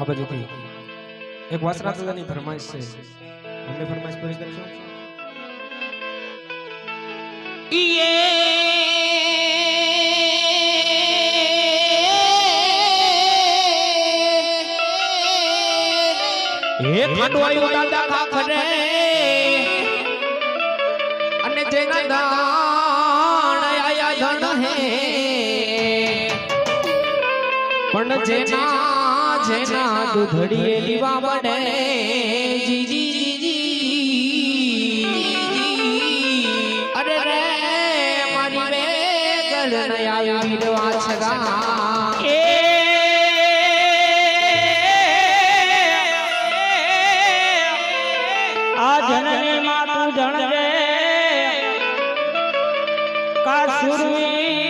આ બાજુથી એક વાસરા દાદાની ફરમાઈશ છે અમને ફરમાઈશ પૂરી કરશો હે ખાંડવાયું દાદા ખાખરે અને જેના દાણ આયા ધન હે પણ જેના જેના દૂધડીએ લીવા બડે જી જી જી જી અરે રે મારી બે ગળ નયા વીરવા છગા આ જનની માં તું જણજે કા સુરવીર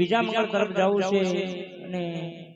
બીજા મંગળ તરફ જવું છે અને